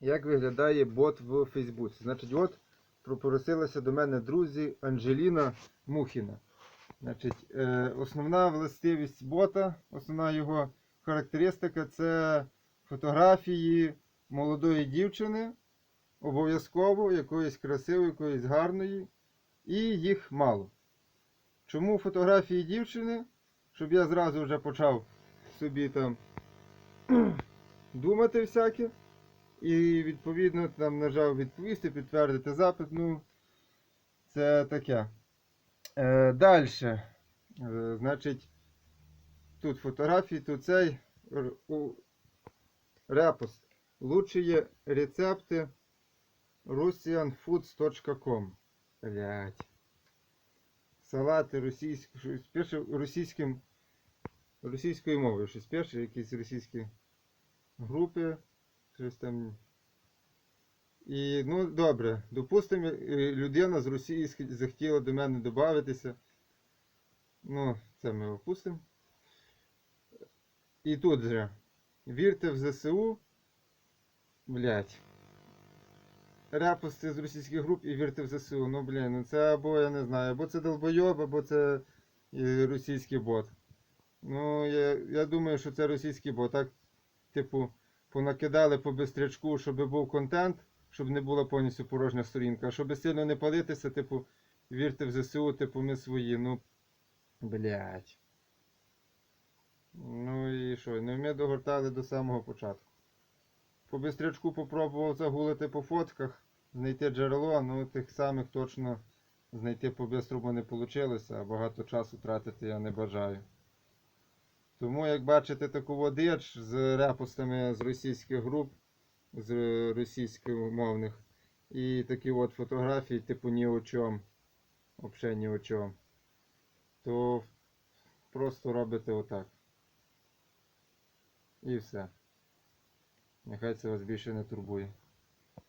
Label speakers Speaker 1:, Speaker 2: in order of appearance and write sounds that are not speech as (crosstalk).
Speaker 1: як виглядає бот в Фейсбуці. Значить, от попросилася до мене друзі Анжеліна Мухіна. Значить, е, основна властивість бота, основна його характеристика це фотографії молодої дівчини, обов'язково якоїсь красивої, якоїсь гарної, і їх мало. Чому фотографії дівчини? Щоб я зразу вже почав собі там (clears throat) думати всяке. І відповідно там нажав відповісти, підтвердити запит. Ну, це таке. Е, Далі. Е, значить, тут фотографії, тут цей у- репост. Лучшие рецепти russianfoods.com. Блять. Салати російські, щось російським, російською мовою. Щось перше, якісь російські групи. Щось там. І, ну, добре, допустимо, е, людина з Росії захотіла до мене додатися. Ну, це ми опустимо. І тут же. Вірте в ЗСУ. Блять. Репости з російських груп і вірте в ЗСУ. Ну, блін, ну це або я не знаю, або це долбойоб, або це е, російський бот. Ну, я, я думаю, що це російський бот. Так, типу, понакидали по бистрячку, щоб був контент, щоб не була повністю порожня сторінка. Щоб сильно не палитися, типу, вірте в ЗСУ, типу, ми свої. Ну, блять. Ну і що? Ну ми догортали до самого початку. По бистрячку попробував загулити по фотках, знайти джерело, ну тих самих точно знайти по-бистрому не вийшло, а багато часу тратити я не бажаю. Тому, як бачите, таку водич з репостами з російських груп, з російськомовних, і такі от фотографії, типу ні о чому, взагалі ні о чому, то просто робите отак. І все. Нехай це вас більше не турбує.